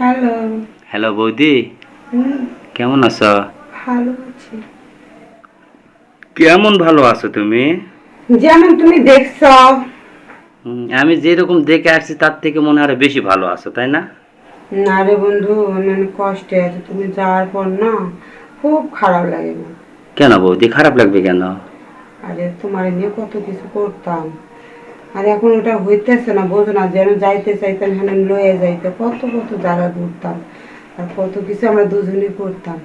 Hello. Hello বৌদি। কেমন আছো? ভালো আছি। কেমন ভালো আছো তুমি? যেমন তুমি দেখছ। আমি যেরকম দেখে আসছি তার থেকে মনে হয় আরও বেশি ভালো আছো তাই না? না রে বন্ধু আমি অনেক কষ্টে আছি। তুমি যাওয়ার পর না খুব খারাপ লাগে না। কেন বৌদি খারাপ লাগবে কেন? আরে তোমার নিয়ে কত কিছু করতাম। আর এখন ওটা হইতেছে না বোঝো না যেন যাইতে চাইতাম হেন লয়ে যাইতে। কত কত জায়গা ঘুরতাম আর কত কিছু আমরা দুজনে করতাম।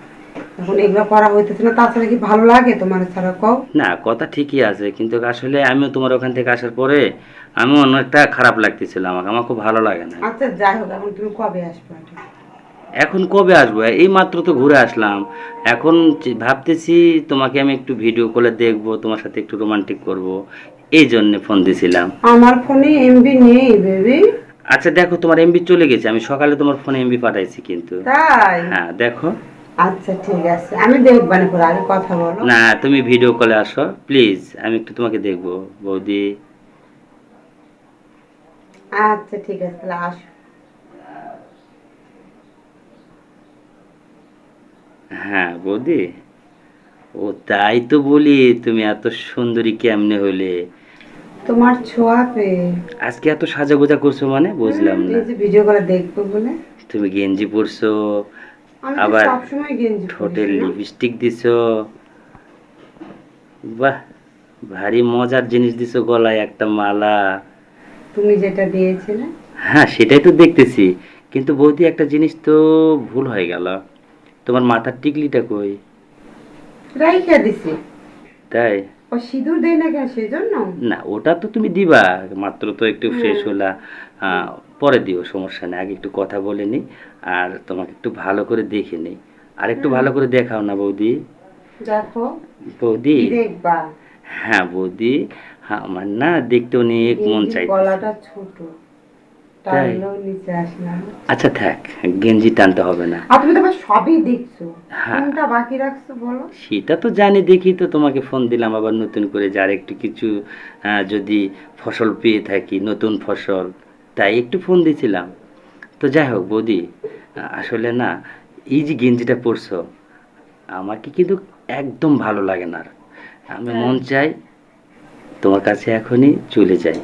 এখন এগুলো করা হইতেছে না তাছাড়া কি ভালো লাগে তোমার ছাড়া কও? না কথা ঠিকই আছে কিন্তু আসলে আমিও তোমার ওখান থেকে আসার পরে আমিও অনেকটা খারাপ লাগতেছিল আমাকে আমার খুব ভালো লাগে না। আচ্ছা যাই হোক এখন তুমি কবে আসবে এখন কবে আসব? এই মাত্র তো ঘুরে আসলাম। এখন ভাবতেছি তোমাকে আমি একটু ভিডিও কলে দেখব তোমার সাথে একটু রোমান্টিক করব। এই জন্য ফোন দিছিলাম। আমার ফোনে এমবি নেই বেবি আচ্ছা দেখো তোমার এমবি চলে গেছে। আমি সকালে তোমার ফোনে এমবি পাঠাইছি কিন্তু। তাই? হ্যাঁ দেখো। আচ্ছা ঠিক আছে। আমি দেখবানি পরে আগে কথা বলো। না তুমি ভিডিও কলে আসো। প্লিজ আমি একটু তোমাকে দেখব বৌদি। আচ্ছা ঠিক আছে তাহলে আসো। হ্যাঁ বৌদি। ও তাই তো বলি তুমি এত সুন্দরী কেমনে হলে? তোমার ছোঁয়া পেয়ে আজকে এত সাজাগোজা করছ মানে বুঝলাম না। এই যে ভিডিও করে দেখব বলে। তুমি গেঞ্জি পরছো আবার সবসময় গেঞ্জি ঠোঁটে লিপস্টিক দিছো। বাহ ভারী মজার জিনিস দিছো গলায় একটা মালা। তুমি যেটা দিয়েছিলে। হ্যাঁ সেটাই তো দেখতেছি। কিন্তু বৌদি একটা জিনিস তো ভুল হয়ে গেল। তোমার মাথার টিকলিটা কই? রাইখা দিছি। তাই? ও সিঁদুর দেয় না কেন সেজন্য? না ওটা তো তুমি দিবা মাত্র তো একটু হ্যাঁ। ফ্রেশ হলা। আহ, পরে দিও সমস্যা নেই আগে একটু কথা বলে নি আর তোমাকে একটু ভালো করে দেখে নিই আর একটু ভালো করে দেখাও না বৌদি। দেখো বৌদি। দেখবা? হ্যাঁ বৌদি। হ্যাঁ, আমার না দেখতে অনেক মন চাই গলাটা ছোট। তাই? আচ্ছা থাক গেঞ্জি টানতে হবে না। তুমি তো সবই দেখছ। হ্যাঁ। কোনটা বাকি রাখছো বলো? সেটা তো জানি দেখি তো তোমাকে ফোন দিলাম আবার নতুন করে যার একটু কিছু যদি ফসল পেয়ে থাকি নতুন ফসল তাই একটু ফোন দিয়েছিলাম তো যাই হোক বৌদি আসলে না এই যে গেঞ্জিটা পরছো আমাকে কিন্তু একদম ভালো লাগে না। আমি মন চাই তোমার কাছে এখনই চলে যাই।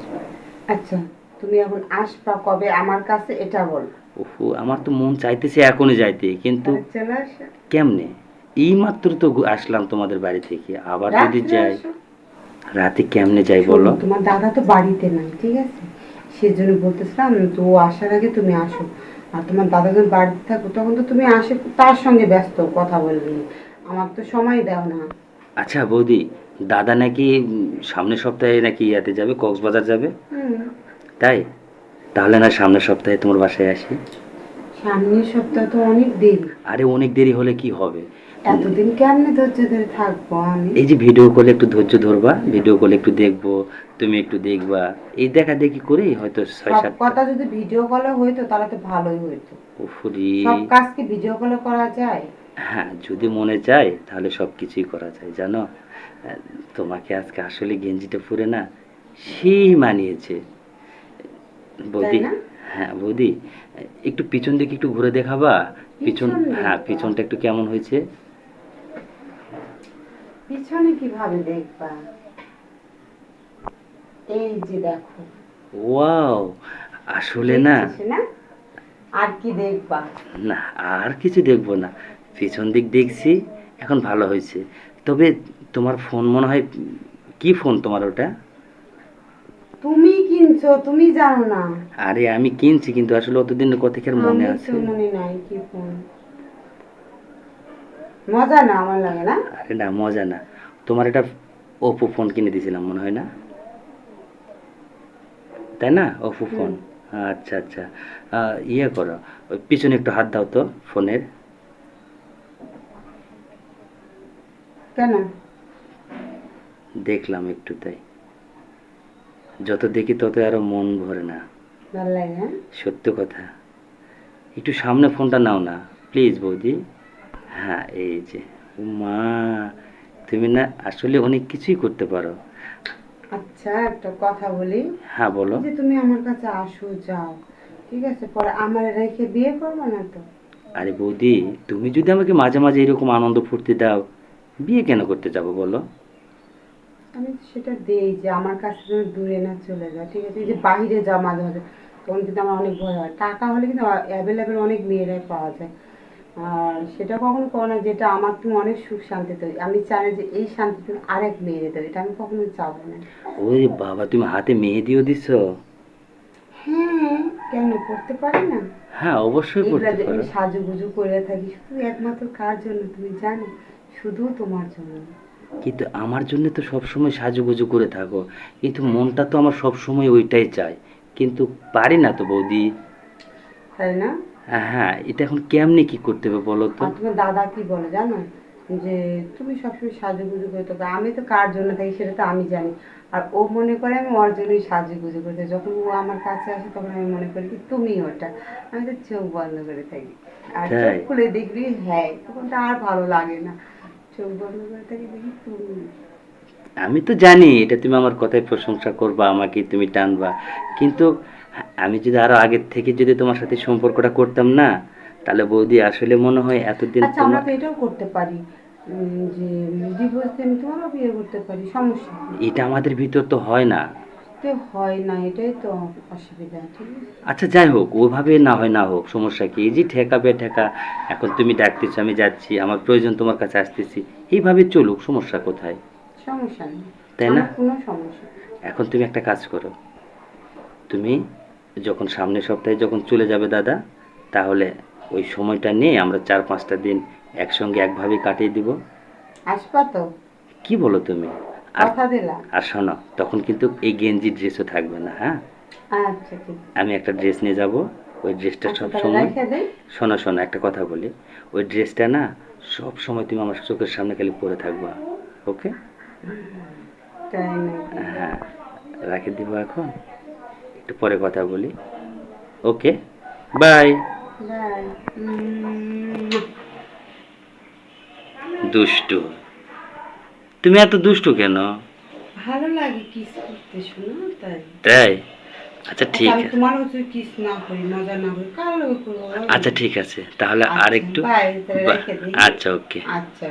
আচ্ছা। তুমি এখন আসবা কবে? আমার কাছে এটা বল। ওহো আমার তো মন চাইতেছে এখনই যাইতে কিন্তু কেমনে? এই মাত্র তো আসলাম তোমাদের বাড়ি থেকে আবার যদি যাই। রাতে কেমনে যাই বলো? তোমার দাদা তো বাড়িতে নাই ঠিক আছে? সেজন্য বলতেছিলাম তো আসার আগে তুমি আসো। আর তোমার দাদা যখন বাড়িতে থাকো তখন তো তুমি আসে তার সঙ্গে ব্যস্ত কথা বলবি আমার তো সময় দাও না। আচ্ছা বৌদি দাদা নাকি সামনের সপ্তাহে নাকি ইয়াতে যাবে কক্সবাজার যাবে? হুম, তাই? তাহলে না সামনের সপ্তাহে তোমার বাসায় আসি? সামনের সপ্তাহ তো অনেক দেরি। আরে অনেক দেরি হলে কি হবে? এতদিন কেমনে ধৈর্য ধরে থাকব আমি? এই যে ভিডিও কলে একটু ধৈর্য ধরবা ভিডিও কলে একটু দেখব তুমি একটু দেখবা। এই দেখা দেখি করেই হয়তো ছয় সাত কথা যদি ভিডিও কলে হইতো তাহলে তো ভালোই হইতো। উফুরি সব কাজ কি ভিডিও কলে করা যায়? হ্যাঁ যদি মনে চায় তাহলে সব কিছুই করা যায় জানো? তোমাকে আজকে আসলে গেঞ্জিটা পরে না সেই মানিয়েছে। বৌদি হ্যাঁ বৌদি একটু পিছন দিকে একটু ঘুরে দেখাবা পিছন হ্যাঁ পিছনটা একটু কেমন হয়েছে? পিছনে কীভাবে দেখবা? এই যে দেখো। ওয়াও আসলে না? আর কি দেখবা? না আর কিছু দেখব না। পিছন দিক দেখছি এখন ভালো হয়েছে। তবে তোমার ফোন মনে হয় কি ফোন তোমার ওটা? তুমি কিনছো? তুমি জানো না। আরে আমি কিনছি কিন্তু আসলে অতদিনের কথা কি আর মনে আছে মনে নাই কি ফোন। মজা না আমার লাগে না? আরে না মজা না। তোমার এটা ওপো ফোন কিনে দিয়েছিলাম মনে হয় না? তাই না? ওপো ফোন আচ্ছা আচ্ছা। ইয়ে করো ওই পিছনে একটু হাত দাও তো ফোনের। কেন? দেখলাম একটু তাই। যত দেখি তত আরও মন ভরে না। সত্য কথা। একটু সামনে ফোনটা নাও না প্লিজ বৌদি। হ্যাঁ এই যে। মা তুমি না আসলে অনেক কিছুই করতে পারো। আচ্ছা একটা কথা বলি। হ্যাঁ বলো। যে তুমি আমার কাছে আসো যাও। ঠিক আছে পরে আমার রেখে বিয়ে করব না তো? আরে বৌদি তুমি যদি আমাকে মাঝে মাঝে এরকম আনন্দ ফুর্তি দাও বিয়ে কেন করতে যাব বলো? আমি সেটা দেই যে আমার কাছে যেন দূরে না চলে যায় ঠিক আছে? এই যে বাইরে যাও মাঝে মাঝে তখন কিন্তু আমার অনেক ভয় হয়। টাকা হলে কিন্তু অ্যাভেলেবেল অনেক মেয়েরাই পাওয়া যায়। আর সেটা কখনো করো না যেটা আমার তুমি অনেক সুখ শান্তি দেবে আমি চাই যে এই শান্তি তুমি আরেক মেয়েরে দেবে এটা আমি কখনো চাবো না। ওরে বাবা তুমি হাতে মেয়ে মেহেদিও দিছ? হ্যাঁ কেন? করতে পারি না? হ্যাঁ অবশ্যই করতে যে পারো। আমি সাজুগুজু করে থাকি শুধু একমাত্র কার জন্য তুমি জানো? শুধু তোমার জন্য। কিন্তু আমার জন্য তো সবসময় সাজুগুজু করে থাকো। কিন্তু মনটা তো আমার সবসময় ওইটাই চায়। কিন্তু পারি না তো বৌদি। তাই না? হ্যাঁ, হ্যাঁ এটা এখন কেমনে কি করতে হবে বলো তো? তোমার দাদা কি বলে জানো? যে তুমি সবসময় সাজুগুজু করে থাকো। আমি তো কার জন্য থাকি সেটা তো আমি জানি। আর ও মনে করে আমি ওর জন্যই সাজুগুজু করে থাকি। যখন ও আমার কাছে আসে তখন আমি মনে করি কি তুমি ওটা। আমি তো চোখ বন্ধ করে থাকি। আর চোখ খুলে দেখবি হ্যাঁ তখন তো আর ভালো লাগে না। চোখ বন্ধ করে থাকি দেখি তুমি আমি তো জানি এটা তুমি আমার কথায় প্রশংসা করবা আমাকে তুমি টানবা। কিন্তু আমি যদি আরও আগের থেকে যদি তোমার সাথে সম্পর্কটা করতাম না তাহলে বৌদি আসলে মনে হয় এতদিন আচ্ছা আমরা তো এটাও করতে পারি যে ডিভোর্স দিয়ে আমি তোমারও বিয়ে করতে পারি সমস্যা এটা আমাদের ভিতর তো হয় না। তো হয় না এটাই তো অসুবিধা ঠিক আছে? আচ্ছা যাই হোক ওভাবে না হয় না হোক সমস্যা কি? এই যে ঠেকা বে ঠেকা এখন তুমি ডাকতেছো আমি যাচ্ছি আমার প্রয়োজন তোমার কাছে আসতেছি এইভাবে চলুক সমস্যা কোথায়? সমস্যা নেই তাই না? আমার কোনো সমস্যা নেই। এখন তুমি একটা কাজ করো তুমি যখন সামনের সপ্তাহে যখন চলে যাবে দাদা তাহলে ওই সময়টা নিয়ে আমরা চার পাঁচটা দিন একসঙ্গে একভাবে কাটিয়ে দিব। আসবা তো। কি বলো তুমি? আর আর শোনো তখন কিন্তু এই গেঞ্জি ড্রেসও থাকবে না হ্যাঁ? আচ্ছা আমি একটা ড্রেস নিয়ে যাব ওই ড্রেসটা আচ্ছা, সব সময় শোনো শোনো একটা কথা বলি। ওই ড্রেসটা না সব সময় তুমি আমার চোখের সামনে খালি পরে থাকবা ওকে? হ্যাঁ রাখে দিব এখন। একটু পরে কথা বলি ওকে? বাই। দুষ্টু। তুমি এত দুষ্টু কেন? ভালো লাগে কিস করতে শোনো তাই। তাই? আচ্ছা ঠিক আছে। তোমার হচ্ছে কিস না করি মজা না করি কার লোক করব আচ্ছা ঠিক আছে। তাহলে আর একটু বাই তাহলে বা- রেখে দিই। আচ্ছা ওকে। আচ্ছা